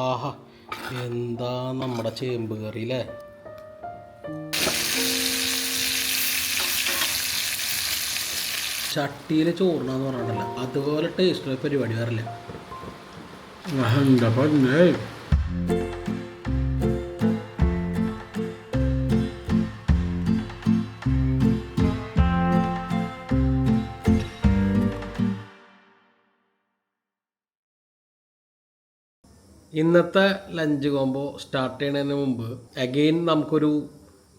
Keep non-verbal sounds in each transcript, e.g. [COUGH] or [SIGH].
ആഹാ എന്താ നമ്മുടെ ചേമ്പ് കറി അല്ലേ ചട്ടിയിൽ ചോറിനാന്ന് പറഞ്ഞിട്ടില്ല. അതുപോലെ ടേസ്റ്റുള്ള പരിപാടി വരില്ല എന്താ പറഞ്ഞേ? ഇന്നത്തെ ലഞ്ച് കോംബോ സ്റ്റാർട്ട് ചെയ്യുന്നതിന് മുമ്പ് അഗെയിൻ നമുക്കൊരു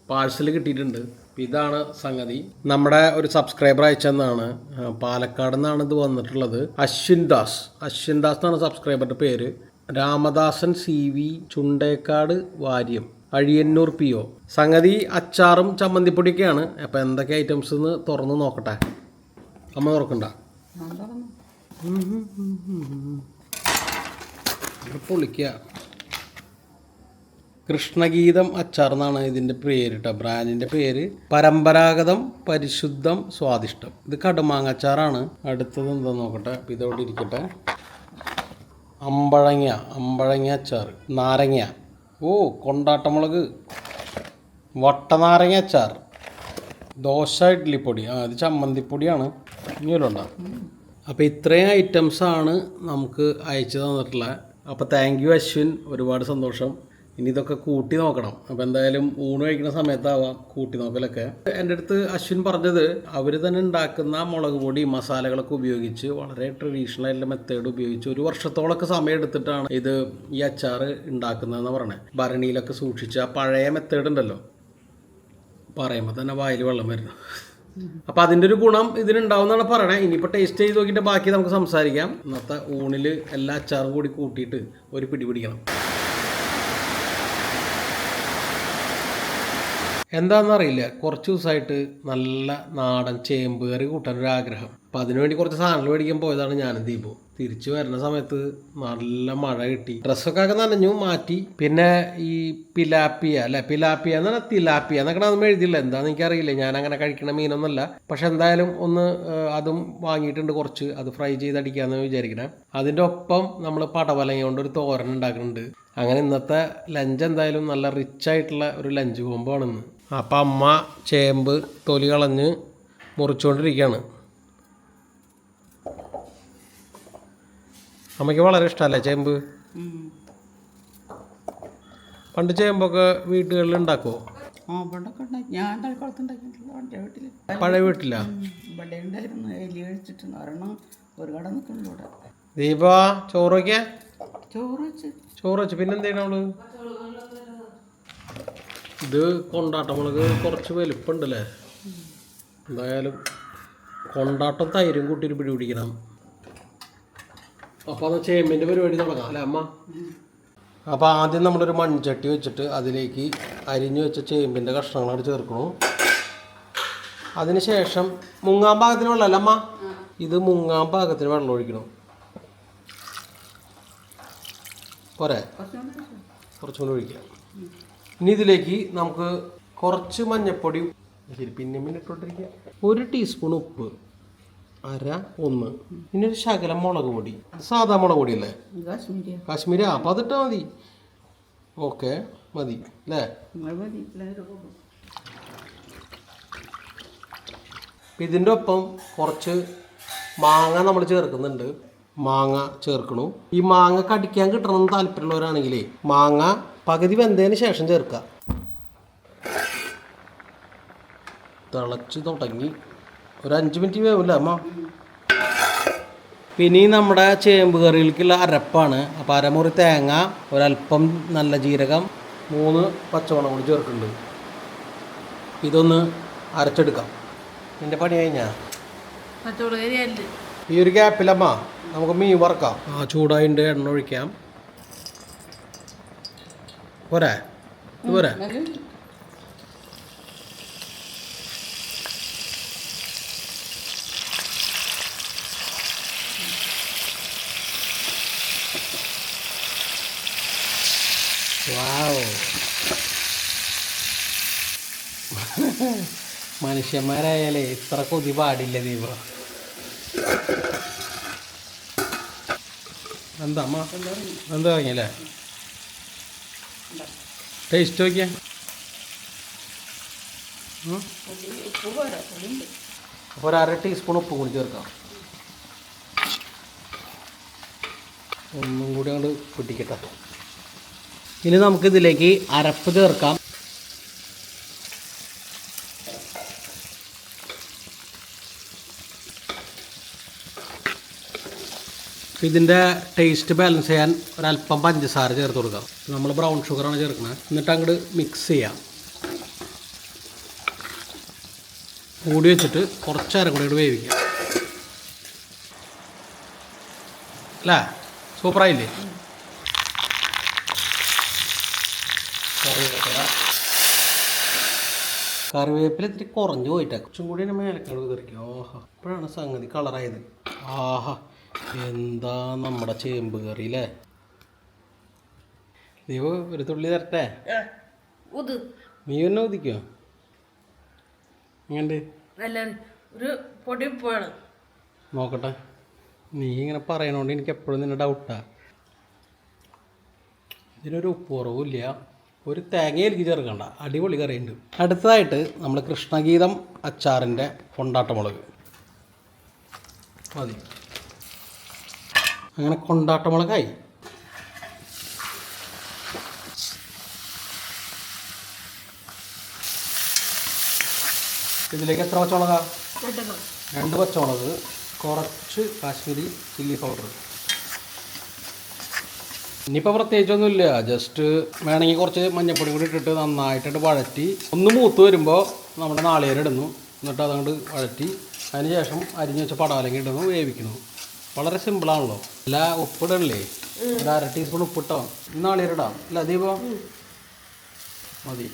പാഴ്സൽ കിട്ടിയിട്ടുണ്ട്. ഇതാണ് സംഗതി. നമ്മുടെ ഒരു സബ്സ്ക്രൈബർ അയച്ചെന്നാണ് പാലക്കാട് നിന്നാണ് ഇത് വന്നിട്ടുള്ളത്. അശ്വിൻ ദാസ്. അശ്വിൻ ദാസ് എന്നാണ് സബ്സ്ക്രൈബറുടെ പേര്. Ramadasan C V Chundekkad Variyam Azhiyannur P O. സംഗതി അച്ചാറും ചമ്മന്തിപ്പൊടിയൊക്കെയാണ്. അപ്പോൾ എന്തൊക്കെ ഐറ്റംസ് എന്ന് തുറന്ന് നോക്കട്ടെ. അമ്മ തുറക്കണ്ട. പൊളിക്കുക കൃഷ്ണഗീതം അച്ചാർ എന്നാണ് ഇതിന്റെ പേര് കേട്ടോ ബ്രാൻഡിന്റെ പേര് പരമ്പരാഗതം പരിശുദ്ധം സ്വാദിഷ്ടം. ഇത് കടുമാങ്ങച്ചാറാണ്. അടുത്തത് എന്താ നോക്കട്ടെ? അപ്പം ഇതോടെ ഇരിക്കട്ടെ. അമ്പഴങ്ങ അമ്പഴങ്ങ അച്ചാർ. നാരങ്ങ. ഓ കൊണ്ടാട്ടമുളക്. വട്ടനാരങ്ങ അച്ചാർ. ദോശ ഇഡ്ഡലിപ്പൊടി ആ ഇത് ചമ്മന്തിപ്പൊടിയാണ്. ഇനിയുണ്ടോ അപ്പോൾ ഇത്രയും ഐറ്റംസാണ് നമുക്ക് അയച്ചു തന്നിട്ടുള്ളത്. അപ്പോൾ താങ്ക് യു അശ്വിൻ. ഒരുപാട് സന്തോഷം. ഇനി ഇതൊക്കെ കൂട്ടി നോക്കണം. അപ്പോൾ എന്തായാലും ഊണ് കഴിക്കുന്ന സമയത്താവാം കൂട്ടി നോക്കലൊക്കെ. എന്റെ അടുത്ത് അശ്വിൻ പറഞ്ഞത് അവർ തന്നെ ഉണ്ടാക്കുന്ന മുളക് പൊടി മസാലകളൊക്കെ ഉപയോഗിച്ച് വളരെ ട്രഡീഷണൽ ആയിട്ടുള്ള മെത്തേഡ് ഉപയോഗിച്ച് ഒരു വർഷത്തോളൊക്കെ സമയം എടുത്തിട്ടാണ് ഇത് ഈ അച്ചാർ ഉണ്ടാക്കുന്നതെന്ന് പറഞ്ഞത് ഭരണിയിലൊക്കെ സൂക്ഷിച്ച പഴയ മെത്തേഡ് ഉണ്ടല്ലോ. പറയുമ്പോൾ തന്നെ വായിൽ വെള്ളം വരുന്നു. അപ്പോൾ അതിന്റെ ഒരു ഗുണം ഇതിനുണ്ടാവുമെന്നാണ് പറയണേ. ഇനിയിപ്പോൾ ടേസ്റ്റ് ചെയ്ത് നോക്കിയിട്ട് ബാക്കി നമുക്ക് സംസാരിക്കാം. ഇന്നത്തെ ഊണിൽ എല്ലാ അച്ചാറും കൂടി കൂട്ടിയിട്ട് ഒരു പിടി പിടിക്കണം. എന്താണെന്നറിയില്ല കുറച്ച് ദിവസമായിട്ട് നല്ല നാടൻ ചേമ്പ് കറി കൂട്ടാൻ ഒരു ആഗ്രഹം അപ്പം അതിനുവേണ്ടി കുറച്ച് സാധനങ്ങൾ മേടിക്കാൻ പോയതാണ് ഞാനും ദീപു തിരിച്ചു വരുന്ന സമയത്ത് നല്ല മഴ കിട്ടി. ഡ്രസ്സൊക്കെ ഒക്കെ നനഞ്ഞു മാറ്റി. പിന്നെ ഈ പിലാപ്പിയ അല്ലെ? പിലാപ്പിയ എന്ന് പറഞ്ഞാൽ തിലാപ്പിയ എന്നൊക്കെ അതൊന്നും എഴുതിയില്ല. എന്താണെന്ന് എനിക്കറിയില്ല. ഞാൻ അങ്ങനെ കഴിക്കണ മീനൊന്നുമല്ല. പക്ഷെ എന്തായാലും ഒന്ന് അതും വാങ്ങിയിട്ടുണ്ട് കുറച്ച്. അത് ഫ്രൈ ചെയ്ത് അടിക്കാമെന്ന് വിചാരിക്കണേ. അതിന്റെ ഒപ്പം നമ്മൾ പടവലങ്ങ കൊണ്ട് ഒരു തോരൻ ഉണ്ടാക്കുന്നുണ്ട് അങ്ങനെ ഇന്നത്തെ ലഞ്ച് എന്തായാലും നല്ല റിച്ച് ആയിട്ടുള്ള ഒരു ലഞ്ച് കോമ്പോ ആണെന്ന് അപ്പം അമ്മ ചേമ്പ് തൊലി കളഞ്ഞ് മുറിച്ചുകൊണ്ടിരിക്കുകയാണ് അമ്മയ്ക്ക് വളരെ ഇഷ്ടമല്ലേ ചേമ്പ്? പണ്ട് ചേമ്പൊക്കെ വീട്ടുകളിൽ ഉണ്ടാക്കുമോ ഞാൻ പഴയ വീട്ടില? ഇവിടെ ഉണ്ടായിരുന്നു. എലി ഒരെണ്ണം ഒരു കട ഇവിടെ. ദീപ ചോറ് വയ്ക്കാ ചോറ് വെച്ച്. ചോറ് വെച്ച്. പിന്നെ എന്താണ് അവൾ? ഇത് കൊണ്ടാട്ടമുളക് കുറച്ച് വലുപ്പമുണ്ടല്ലേ? എന്തായാലും കൊണ്ടാട്ടം തൈരും കൂട്ടിയിട്ട് പിടി പിടിക്കണം. അപ്പോൾ ചേമ്പിന്റെ പരിപാടി തുടങ്ങാം അല്ലേ അമ്മ? അപ്പോൾ ആദ്യം നമ്മളൊരു മൺചട്ടി വെച്ചിട്ട് അതിലേക്ക് അരിഞ്ഞു വെച്ച ചേമ്പിന്റെ കഷ്ണങ്ങളാണ് ചേർക്കണു. അതിനുശേഷം മുങ്ങാൻ പാകത്തിന് വെള്ളമല്ല അമ്മ? ഇത് മുങ്ങാൻ പാകത്തിന് വെള്ളം ഒഴിക്കണം. പോരെ? കുറച്ചുകൂടി. ഒഴിക്കാം. ഇനി ഇതിലേക്ക് നമുക്ക് കുറച്ച് മഞ്ഞപ്പൊടി ശരി പിന്നെ പിന്നെ ഇട്ടോണ്ടിരിക്കുക ഒരു ടീസ്പൂൺ ഉപ്പ്. അര ഒന്ന്. പിന്നെ ഒരു ശകലം മുളക് പൊടി. സാധാ മുളക് പൊടി അല്ലേ കാശ്മീരി. ആ അപ്പം അതിട്ടാൽ മതി. ഓക്കെ മതി. അല്ലേ ഇതിന്റെ ഒപ്പം കുറച്ച് മാങ്ങ നമ്മൾ ചേർക്കുന്നുണ്ട്. മാങ്ങ ചേർക്കണു. ഈ മാങ്ങ കടിക്കാൻ കിട്ടണമെന്ന് താല്പര്യമുള്ളവരാണെങ്കിലേ മാങ്ങ പകുതി വെന്തതിന് ശേഷം ചേർക്കുക തിളച്ച് തുടങ്ങി. ഒരു അഞ്ച് മിനിറ്റ് വേവില്ല അമ്മ. പിന്നെ നമ്മുടെ ചേമ്പ് കറിയിലേക്കുള്ള അരപ്പാണ്. അപ്പോൾ അരമുറി തേങ്ങ ഒരല്പം നല്ല ജീരകം മൂന്ന് പച്ചമുളക് കൂടി ചേർക്കുന്നുണ്ട്. ഇതൊന്ന് അരച്ചെടുക്കാം. നിന്റെ പണി കഴിഞ്ഞാ? പച്ചമുളക് അരിയല്ലേ ഈ ഒരു ഗ്യാപ്പിലമ്മ നമുക്ക് മീൻ വറക്കാം. ആ ചൂടായിട്ട് എണ്ണ ഒഴിക്കാം. പോരാ? പോരെ? വാവ് [LAUGHS] മനുഷ്യന്മാരായാലേ ഇത്ര കൊതി പാടില്ല ദീപ എന്താ അമ്മ? എന്താ പറഞ്ഞല്ലേ ടേസ്റ്റ് നോക്കിയ. ഒരു അര ടീസ്പൂൺ ഉപ്പ് കൂടി ചേർക്കാം. ഒന്നും കൂടി അങ്ങോട്ട് പിടിക്കട്ടെ ഇനി നമുക്ക് ഇതിലേക്ക് അരപ്പ് ചേർക്കാം. ഇതിന്റെ ടേസ്റ്റ് ബാലൻസ് ചെയ്യാൻ ഒരല്പം പഞ്ചസാര ചേർത്ത് കൊടുക്കാം. നമ്മൾ ബ്രൗൺ ഷുഗറാണ് ചേർക്കുന്നത് എന്നിട്ട് അങ്ങോട്ട് മിക്സ് ചെയ്യാം. മൂടി വെച്ചിട്ട് കുറച്ച് നേരം കൂടി ഇവിടെ വേവിക്കാം. അല്ലേ? സൂപ്പറായില്ലേ കറിവേപ്പില കറിവേപ്പില ഇത്തിരി കുറഞ്ഞു പോയിട്ടാ. കുറച്ചും കൂടി മേലക്കാട് മേലക്കടവ് കറിക്കും ഓഹോ ഇപ്പോഴാണ് സംഗതി കളറായത്. ആഹാ എന്താ നമ്മുടെ ചേമ്പ് കറി അല്ലേ നീ ഒരു തുള്ളി തരട്ടെ? നീ തന്നെ ഉദിക്കോ ഒരു പൊടി നോക്കട്ടെ. നീ ഇങ്ങനെ പറയണോണ്ട് എനിക്ക് എപ്പോഴും നിന്നെ ഡൗട്ടാ ഇതിനൊരു ഉപ്പ് കുറവില്ല ഒരു തേങ്ങയിലേക്ക് ചേർക്കണ്ട. അടിപൊളി കറിയുണ്ട്. അടുത്തതായിട്ട് നമ്മൾ കൃഷ്ണഗീതം അച്ചാറിന്റെ കൊണ്ടാട്ടമുളക്. മതി. അങ്ങനെ കൊണ്ടാട്ടമുളകായി. ഇതിലേക്ക് എത്ര പച്ചമുളകാണ് രണ്ട് പച്ചമുളക് കുറച്ച് കാശ്മീരി ചില്ലി പൗഡർ. ഇനിയിപ്പോൾ പ്രത്യേകിച്ചൊന്നുമില്ല. ജസ്റ്റ് വേണമെങ്കിൽ കുറച്ച് മഞ്ഞപ്പൊടി കൂടി ഇട്ടിട്ട് നന്നായിട്ടിട്ട് വഴറ്റി ഒന്ന് മൂത്ത് വരുമ്പോൾ നമ്മുടെ നാളികേരം ഇടുന്നു. എന്നിട്ട് അതുകൊണ്ട് വഴറ്റി അതിന് ശേഷം അരിഞ്ഞ് വെച്ച പടാലങ്ങി ഇടുന്നു വേവിക്കുന്നു. വളരെ സിമ്പിളാണല്ലോ അല്ല ഉപ്പിടല്ലേ? ഒരു അര ടീസ്പൂൺ ഉപ്പിട്ടോ? നാളികേരം ഇടാം. അല്ല അതീപോ മതി.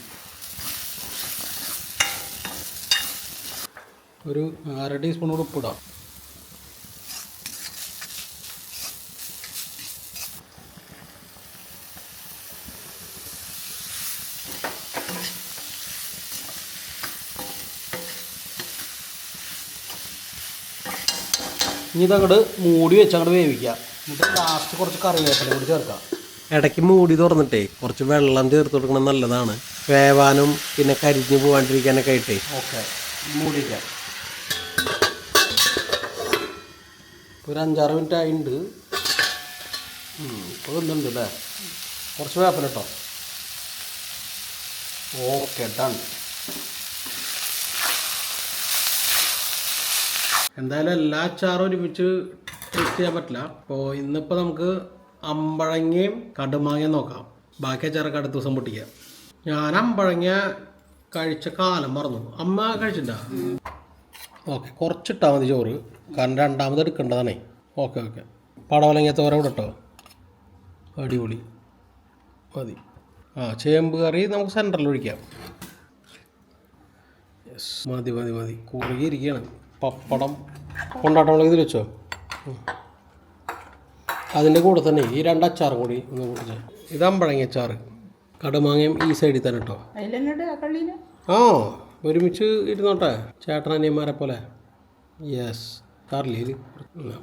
ഒരു അര ടീസ്പൂൺ കൂടെ ഉപ്പിടാം. ഇനി ഇതങ്ങോട്ട് മൂടി വെച്ച് അങ്ങോട്ട് വേവിക്കുക എന്നിട്ട് ലാസ്റ്റ് കുറച്ച് കറിവേപ്പില കൂടി ചേർക്കാം. ഇടയ്ക്ക് മൂടി തുറന്നിട്ടേ കുറച്ച് വെള്ളം ചേർത്ത് കൊടുക്കണം നല്ലതാണ്. വേവാനും പിന്നെ കരിഞ്ഞു പോകാണ്ടിരിക്കാനൊക്കെ ആയിട്ടേ. ഓക്കെ മൂടിക്കാം ഒരു അഞ്ചാറ് മിനിറ്റ് ആയിട്ടുണ്ട് ഇപ്പോൾ എന്തുണ്ട് അല്ലേ കുറച്ച് വേപ്പില കേട്ടോ ഓക്കെ ഡൺ എന്തായാലും എല്ലാ അച്ചാറും ഒരുമിച്ച് ടേസ്റ്റ് ചെയ്യാൻ പറ്റില്ല. അപ്പോൾ ഇന്നിപ്പോൾ നമുക്ക് അമ്പഴങ്ങയും കടുമാങ്ങയും നോക്കാം. ബാക്കി അച്ചാറൊക്കെ അടുത്ത ദിവസം പൊട്ടിക്കാം. ഞാൻ അമ്പഴങ്ങ കഴിച്ച കാലം മറന്നു. അമ്മ കഴിച്ചിട്ടുണ്ടോ? ഓക്കെ കുറച്ചിട്ടാൽ മതി ചോറ്. കാരണം രണ്ടാമത് എടുക്കേണ്ടതാണേ. Okay okay. പടവലങ്ങ തോര ഇവിടെ കേട്ടോ അടിപൊളി. മതി. ആ ചേമ്പ് കറി നമുക്ക് സെന്ററിൽ ഒഴിക്കാം. മതി മതി മതി. കുറുകിയിരിക്കുകയാണ് പപ്പടം കൊണ്ടാട്ടമുളക് ഇതിൽ വെച്ചോ. അതിന്റെ കൂടെ തന്നെ ഈ രണ്ട് അച്ചാറും കൂടി ഒന്ന് കുടിച്ച് ഇത് അമ്പഴങ്ങ അച്ചാറ്. കടുമാങ്ങയും ഈ സൈഡിൽ തന്നെ കേട്ടോ ആ ഒരുമിച്ച് ഇരുന്നോട്ടെ. ചേട്ടനനിയന്മാരെ പോലെ. യെസ് കാറില്ല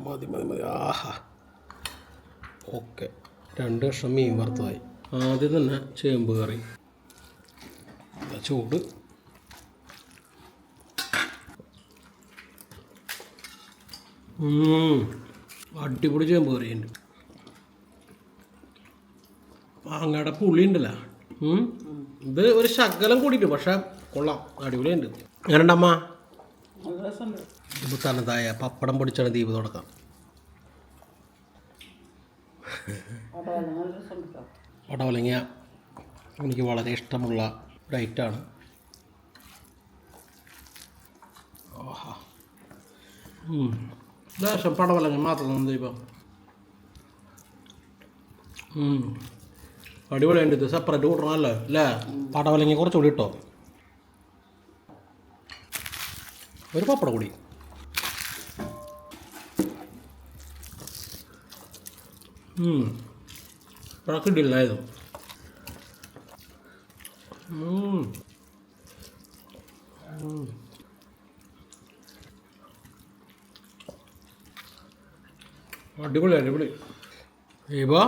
മതി മതി മതി. ആഹാ. ഓക്കെ. രണ്ട് കഷ്ണം മീൻ വറുത്തതായി. ആദ്യം തന്നെ ചേമ്പ് കറി. ചൂട്. അടിപൊളി ചേമ്പ് കറിയുണ്ട്. മാങ്ങയുടെ പുളി ഉണ്ടല്ലോ. ഇത് ഒരു ശകലം കൂടിയിട്ട് പക്ഷെ കൊള്ളാം. അടിപൊളിയുണ്ട്. രസമുണ്ട് ഇപ്പോൾ തനതായ പപ്പടം പൊടിച്ചാണ് ദീപ് തുടക്കം. പടവലങ്ങിയ എനിക്ക് വളരെ ഇഷ്ടമുള്ള ഒരു ഐറ്റാണ്. ഓഹാ. ലേശം പടവലങ്ങ മാത്രം ദീപം. അടിപൊളിയുണ്ട് ഇത്. സെപ്പറേറ്റ് കൂട്ടണമല്ലോ അല്ലേ പടവലങ്ങ കുറച്ചുകൂടി ഇട്ടോ. ഒരു പപ്പട കൂടി. ഇപ്പോഴൊക്കെ ഇടില്ലായതും അടിപൊളി അടിപൊളി. ഇപ്പോ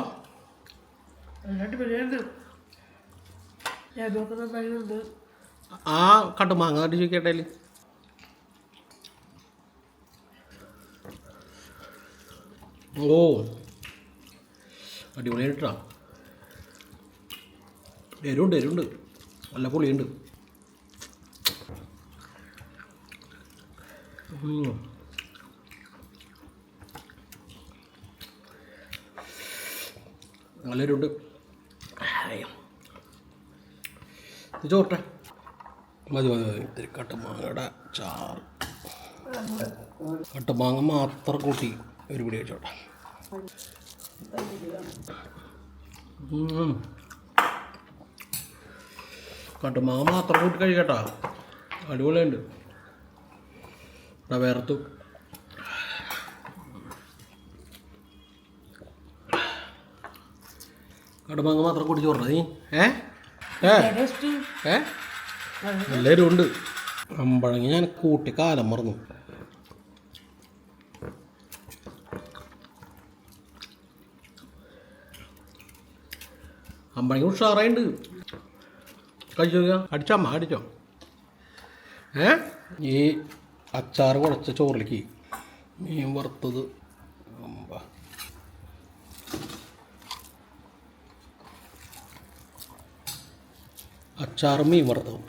ആ പിന്നെയുണ്ട് മാങ്ങ കണ്ടി ചോദിക്കട്ടേൽ ഓ. അടിപൊളിയായിട്ടാ. എരുണ്ട് എരുണ്ട്. നല്ല പൊളിയുണ്ട്. ഉം. നല്ല ഇത് ചോട്ടെ മതി മതി മതി. ഇത്തിരി കട്ടമാങ്ങയുടെ ചാറ്. കട്ടമാങ്ങ മാത്രം കൂട്ടി ഒരു പിടി വെച്ചോട്ടെ. കട്ടമാങ്ങ മാത്രം കൂട്ടി കഴിക്കട്ടാ. അടിപൊളിയുണ്ട്. ഇവിടെ വേർത്തു കടുമാങ്ങ മാത്രം കുടിച്ചു ചോറിന നീ? ഏ? ഏ? എല്ലാവരും ഉണ്ട് അമ്പഴങ്ങി ഞാൻ കൂട്ടി കാലം മറന്നു. അമ്പഴങ്ങി ഉഷാറായിണ്ട്. കഴിച്ചു അടിച്ചോ അടിച്ചമ്മ അടിച്ചോ? ഏ? ഈ അച്ചാർ കുഴച്ച ചോറിലേക്ക് മീൻ വറുത്തത് മീൻ വറുത്തതും.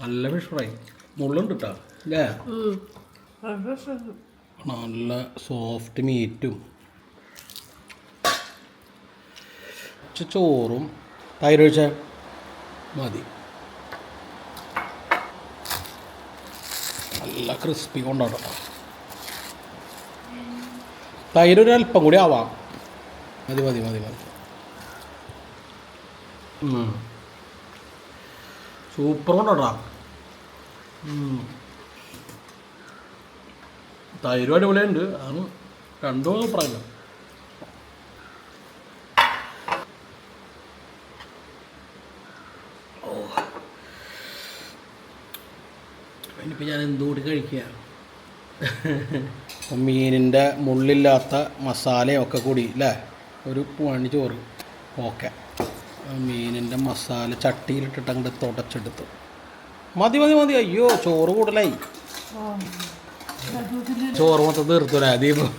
നല്ല ഫിഷ് ഫ്രൈ മുള്ളുണ്ട് കേട്ടോ അല്ലേ നല്ല സോഫ്റ്റ് മീറ്റും ചോറും തൈരൊഴിച്ച മതി. നല്ല ക്രിസ്പി കൊണ്ടാട്ടോ. തൈരൊരൽപ്പം കൂടി ആവാം. മതി മതി മതി മതി. കൊണ്ടോട്ടാ തൈരും അടിപൊളിയുണ്ട്. ആണ് രണ്ടും സൂപ്പറായില്ല ഇനിയിപ്പോൾ ഞാൻ എന്തുകൂടി കഴിക്കുക. മീനിന്റെ മുള്ളില്ലാത്ത മസാലയൊക്കെ കൂടി അല്ലേ ഒരു പണി ചോറ് ഓക്കെ. മീനിന്റെ മസാല ചട്ടിയിലിട്ടിട്ട് അങ്ങോട്ട് തുടച്ചെടുത്തു. മതി മതി മതി. അയ്യോ ചോറ് കൂടുതലായി ചോറ് മൊത്തം തീർത്തൂലേ ദീപം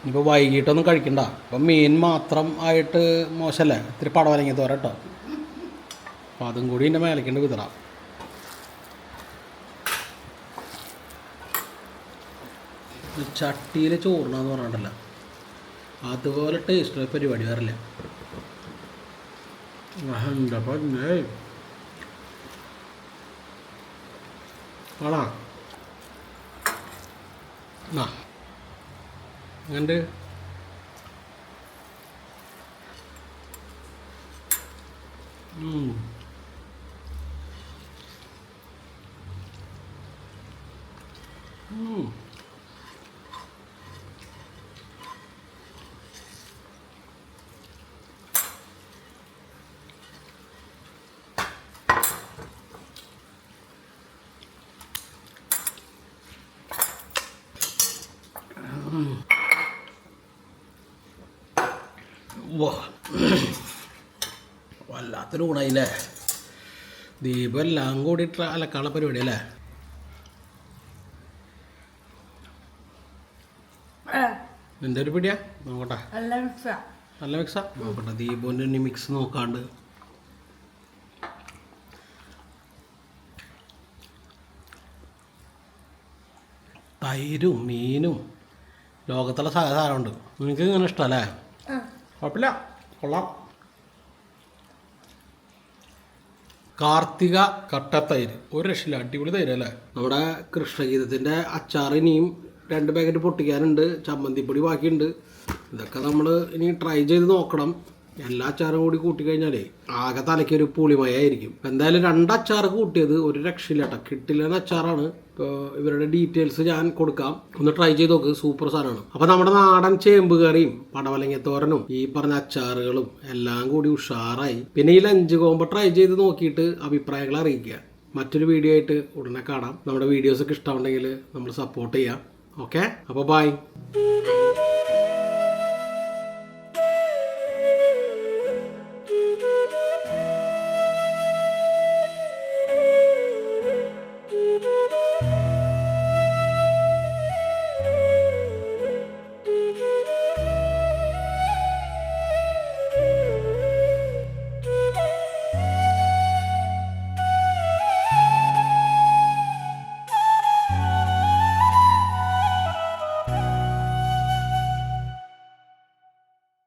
ഇനിയിപ്പോൾ വൈകിട്ടൊന്നും കഴിക്കണ്ട. അപ്പം മീൻ മാത്രം ആയിട്ട് മോശമല്ലേ ഇത്തിരി പടവലങ്ങി തോര കേട്ടോ. അപ്പം അതും കൂടി എന്റെ മേലേക്കൊണ്ട് വിതറാം. ചട്ടിയിൽ ചോറിനാന്ന് പറഞ്ഞിട്ടല്ല. അതുപോലെ ടേസ്റ്റുള്ള പരിപാടി വരില്ല എന്താ പറഞ്ഞേ ആണാ. വല്ലാത്തൊരു ഗുണമായില്ലേ ദീപം എല്ലാം കൂടിയിട്ട് അലക്കാള പരിപാടി അല്ലേ? എന്തൊരു പിടിയാ? നോക്കട്ടെ. നല്ല മിക്സാ. നോക്കട്ടെ ദീപുവിന്റെ ഇനി മിക്സ് നോക്കാണ്ട്. തൈരും മീനും ലോകത്തുള്ള സാധനമുണ്ട് നിനക്ക് ഇങ്ങനെ ഇഷ്ടമല്ലേ കുഴപ്പമില്ല. കൊള്ളാം. കാർത്തിക കട്ടത്തൈര്. ഒരു രക്ഷയില്ല. അടിപൊളി തൈര് അല്ലേ? നമ്മുടെ കൃഷ്ണഗീതത്തിന്റെ അച്ചാർ ഇനിയും രണ്ട് പാക്കറ്റ് പൊട്ടിക്കാനുണ്ട്. ചമ്മന്തിപ്പൊടി ബാക്കിയുണ്ട്. ഇതൊക്കെ നമ്മൾ ഇനി ട്രൈ ചെയ്ത് നോക്കണം. എല്ലാ അച്ചാറും കൂടി കൂട്ടിക്കഴിഞ്ഞാലേ ആകെ തലയ്ക്ക് ഒരു പുളിമയായിരിക്കും. എന്തായാലും രണ്ട് അച്ചാർ കൂട്ടിയത് ഒരു രക്ഷയില്ല കേട്ടോ കിട്ടില്ലെന്ന അച്ചാറാണ് ഇവരുടെ ഡീറ്റെയിൽസ് ഞാൻ കൊടുക്കാം. ഒന്ന് ട്രൈ ചെയ്ത് നോക്ക് സൂപ്പർ സാധനമാണ്. അപ്പോൾ നമ്മുടെ നാടൻ ചേമ്പ് കറിയും പടവലങ്ങത്തോരനും ഈ പറഞ്ഞ അച്ചാറുകളും എല്ലാം കൂടി ഉഷാറായി. പിന്നെ ഈ ലഞ്ച് കോമ്പോ ട്രൈ ചെയ്ത് നോക്കിയിട്ട് അഭിപ്രായങ്ങൾ അറിയിക്കുക. മറ്റൊരു വീഡിയോ ആയിട്ട് ഉടനെ കാണാം. നമ്മുടെ വീഡിയോസൊക്കെ ഇഷ്ടമുണ്ടെങ്കിൽ നമ്മൾ സപ്പോർട്ട് ചെയ്യാം. ഓക്കെ അപ്പോൾ ബായ്